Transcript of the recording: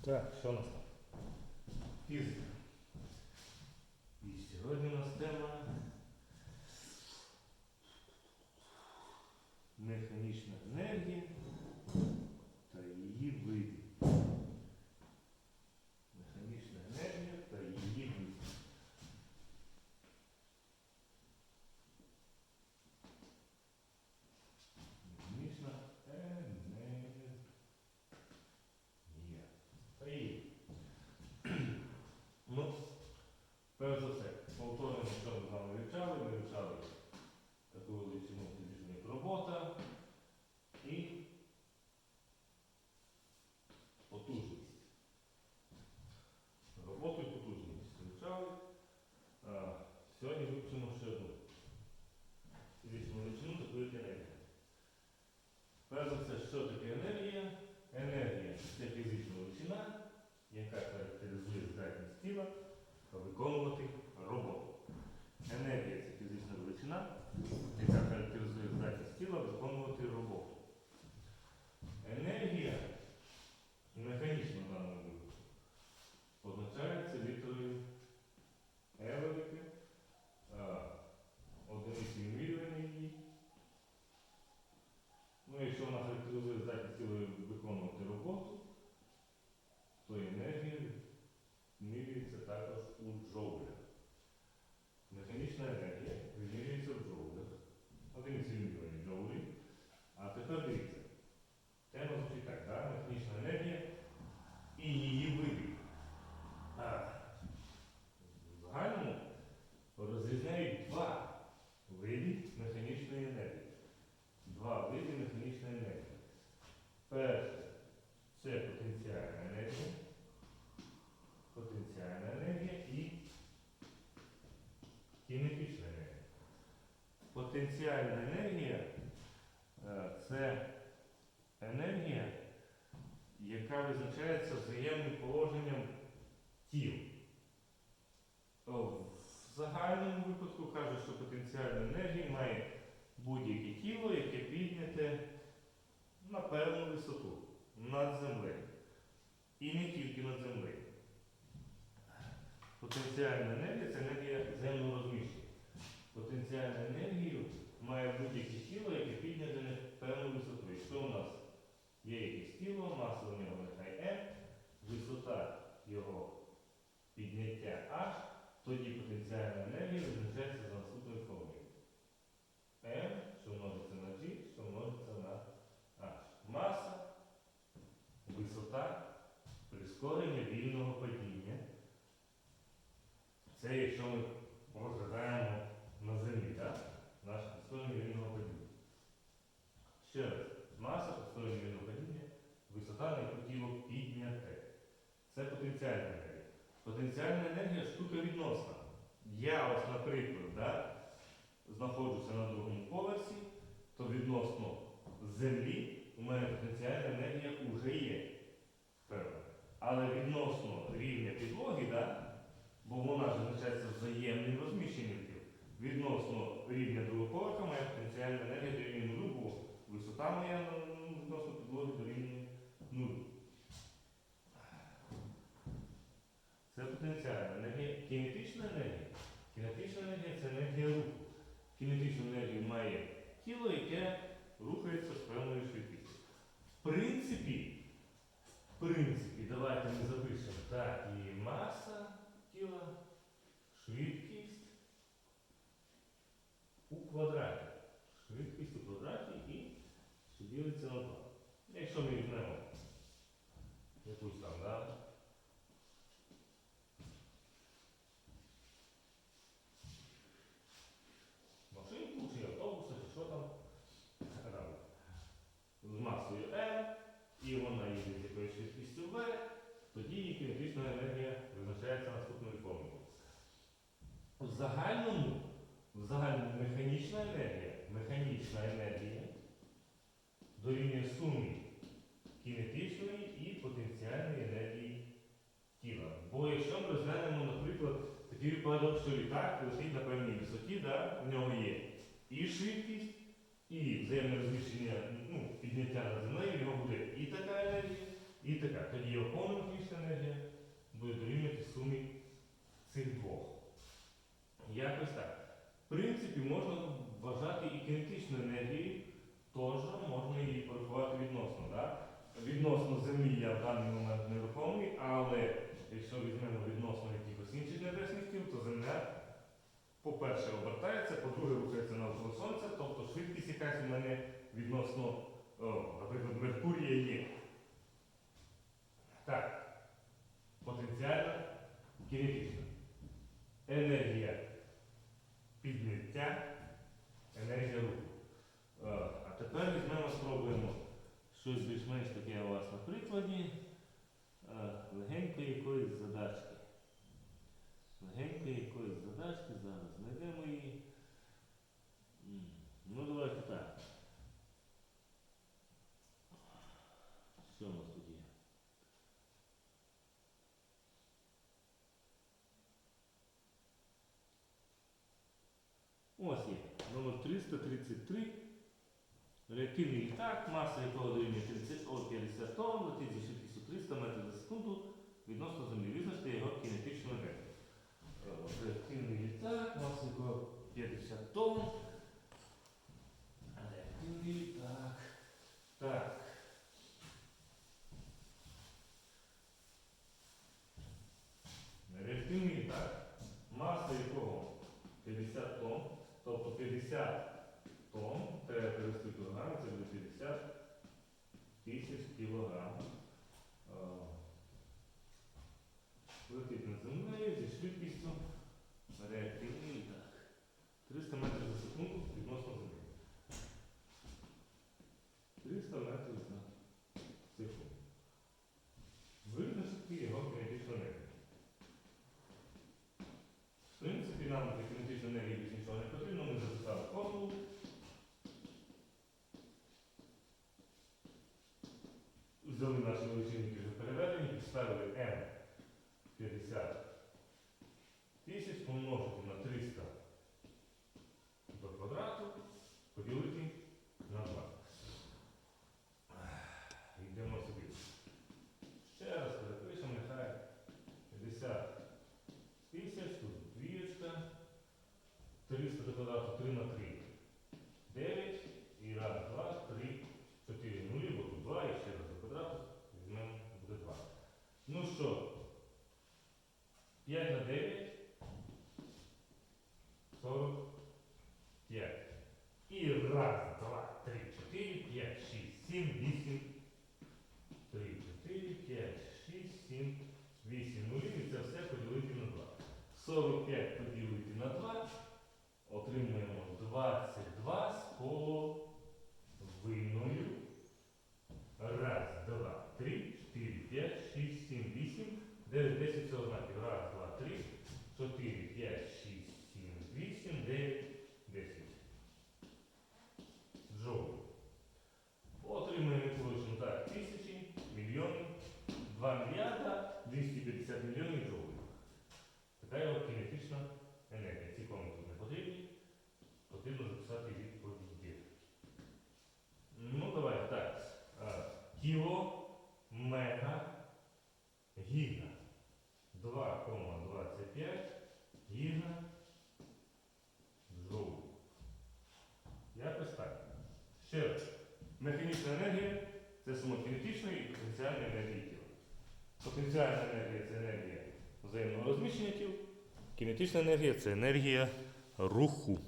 Так, що у нас там? Фізика. І сьогодні у нас тема механічна енергія та її види. Механічна енергія та її види. Механічна енергія. Та її. Ну, перш за все, повторюємо, що ми з вами вивчали. Ми вивчали таку величину фізичну як робота і потужність. Роботу і потужність вивчали. А, сьогодні вивчимо ще одну фізичну величину, таку як енергія. Перш за все, що таке енергія? Енергія це фізична величина, яка характеризує здатність тіла виконувати роботу. Енергія це фізична величина, яка характеризує здатність тіла виконувати роботу. Енергія механічно в даному випадку позначається літерою Е велике, а, одиниці вимірювання її. Ну, якщо вона характеризує здатність тіло виконувати роботу, то енергія вимірюється також у джоулях. Механічна енергія вимірюється в джоулях. Одиниці вимірювання джоулі. А тепер дивіться. Тема звучить так, да? механічна енергія і її види. А, в загальному розрізняють два види механічної енергії. Два види механічної енергії. Перше це потенціальна енергія. Потенціальна енергія і кінетична енергія. Потенціальна енергія е, це енергія, яка визначається взаємним положенням тіл. В загальному випадку каже, що потенціальна енергія має будь-яке тіло, яке підняте на певну висоту над землею. І не тільки над землею. Потенціальна енергія це енергія земного розміщення. Потенціальну енергію має будь-яке тіло, яке підняте на певну висоту. Якщо у нас є якесь тіло, маса у нього нехай M, висота його підняття H, тоді потенціальна енергія визначається за наступною формулою. M, що множиться на G, що множиться на H. Маса, висота, прискорення вільного падіння. Це якщо ми розглядаємо на землі, так? Наше прискорення вільного падіння. Ще раз, маса, прискорення вільного падіння, висота, на яку тіло підняте. Це потенціальна енергія. Потенціальна енергія штука. Я ось, наприклад, да, знаходжуся на другому поверсі, то відносно землі у мене потенціальна енергія вже є. Але відносно рівня підлоги, да, бо вона ж визначається взаємним розміщенням тіл. Відносно рівня другого поверха моя потенціальна енергія дорівнює нулю, бо висота моя ну, відносно підлоги дорівнює давайте ми запишемо так, і маса тіла, швидкість у квадраті. Швидкість у квадраті і що ділиться на загальному, в загальному механічна енергія, механічна енергія дорівнює сумі кінетичної і потенціальної енергії тіла. Бо якщо ми розглянемо, наприклад, такий випадок, що літак летить на певній висоті, да, в нього є і швидкість, і взаємне розміщення, ну, підняття над землею, в нього буде і така енергія, і така. Тоді його повна механічна енергія буде дорівнювати сумі цих двох. Якось так. В принципі, можна вважати і кинетичну енергію, теж можна її порахувати відносно. Да? Відносно Землі я в даний момент нерухомий, але якщо візьмемо відносно якихось інших небесних тіл, то Земля, по-перше, обертається, по-друге, рухається навколо Сонця, тобто швидкість якась у мене відносно, о, наприклад, Меркурія є. Так, потенціально кинетична. Енергія підняття, енергія руху. Е, А тепер візьмемо, спробуємо щось більш-менш таке у Ось є. Номер 333. Реактивний літак, маса якого дорівнює 30 50 тонн, летить зі швидкістю 300 метрів за секунду відносно Землі. Визначте його кінетичну енергію. Е, Реактивний літак, маса якого 50 тонн. Реактивний літак. Так. Реактивний літак, маса якого 50 тонн, тобто 50 тонн, треба перевести кілограми, це буде 50 тисяч кілограм. Е, Летить над землею зі швидкістю реактивний літак. 300 метрів за секунду відносно землі. 300 метрів за секунду. Визначити його кінетичну енергію. В принципі, нам для кінетичної енергії більш нічого не потрібно, ми записали формулу. Взяли наші величинники вже переведені, підставили m 50 тисяч помножити на 300 до квадрату, поділити на 2. Йдемо собі. Ще раз перепишемо, нехай 50 тисяч, тут двієчка, 300 до квадрату 3 на 3. 9 і раз, два, три, 4 нулі, бо тут 2 і ще раз до квадрату, візьмемо, буде 2. Ну що, 5 на 9, Якось так. Ще раз. Механічна енергія це сума кінетичної і потенціальної енергії тіла. Потенціальна енергія це енергія взаємного розміщення тіл. Кінетична енергія це енергія руху.